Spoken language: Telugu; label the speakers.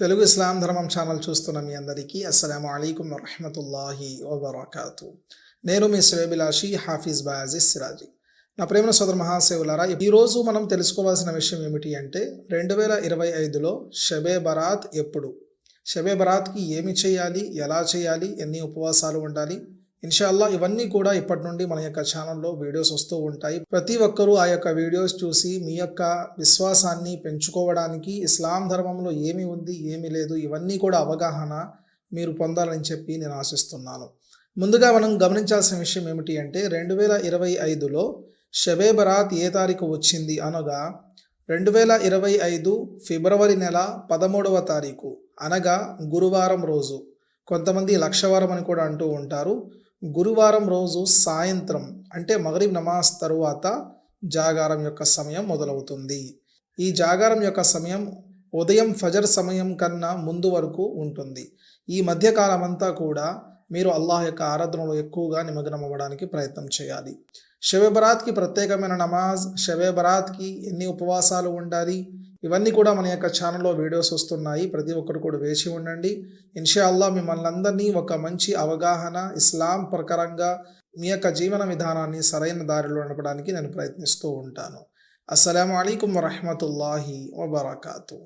Speaker 1: తెలుగు ఇస్లాం ధర్మం ఛానల్ చూస్తున్న మీ అందరికీ అస్సలం అయికం వరహమతుల్లాహి వబర్కాతు. నేను మీ శ్రేబిలాషి హాఫీజ్ బాయాజీ సిరాజీ. నా ప్రేమ సోదర మహాసేవులారా ఈరోజు మనం తెలుసుకోవాల్సిన విషయం ఏమిటి అంటే రెండు వేల ఇరవై ఐదులో షబే బరాత్ ఎప్పుడు? షబే బరాత్కి ఏమి చేయాలి ఎలా చేయాలి ఎన్ని ఉపవాసాలు ఉండాలి ఇన్షాల్లా ఇవన్నీ కూడా ఇప్పటి నుండి మన యొక్క ఛానల్లో వీడియోస్ వస్తూ ఉంటాయి. ప్రతి ఒక్కరూ ఆ యొక్క వీడియోస్ చూసి మీ యొక్క విశ్వాసాన్ని పెంచుకోవడానికి ఇస్లాం ధర్మంలో ఏమి ఉంది ఏమి లేదు ఇవన్నీ కూడా అవగాహన మీరు పొందాలని చెప్పి నేను ఆశిస్తున్నాను. ముందుగా మనం గమనించాల్సిన విషయం ఏమిటి అంటే రెండు వేల ఇరవై ఐదులో షబే బరాత్ ఏ తారీఖు వచ్చింది అనగా రెండు వేల ఇరవై ఐదు ఫిబ్రవరి నెల పదమూడవ తారీఖు అనగా గురువారం రోజు. కొంతమంది లక్షవారం అని కూడా అంటూ ఉంటారు. గురువారం రోజు సాయంత్రం అంటే మగరీబ్ నమాజ్ తరువాత జాగారం యొక్క సమయం మొదలవుతుంది. ఈ జాగారం యొక్క సమయం ఉదయం ఫజర్ సమయం కన్నా ముందు వరకు ఉంటుంది. ఈ మధ్యకాలం అంతా కూడా మీరు అల్లాహ్ యొక్క ఆరాధనలో ఎక్కువగా నిమగ్నం అవ్వడానికి ప్రయత్నం చేయాలి. షవే బరాత్కి ప్రత్యేకమైన నమాజ్ షవే బరాత్కి ఎన్ని ఉపవాసాలు ఉండాలి ఇవన్నీ కూడా మన యొక్క ఛానల్లో వీడియోస్ వస్తున్నాయి. ప్రతి ఒక్కరు కూడా వేచి ఉండండి. ఇన్షాల్లా మిమ్మల్ని అందరినీ ఒక మంచి అవగాహన ఇస్లాం ప్రకారంగా మీ యొక్క జీవన విధానాన్ని సరైన దారిలో నడపడానికి నేను ప్రయత్నిస్తూ ఉంటాను. అస్సలం అయికం వరహమతుల్లాహి వబర్కాతూ.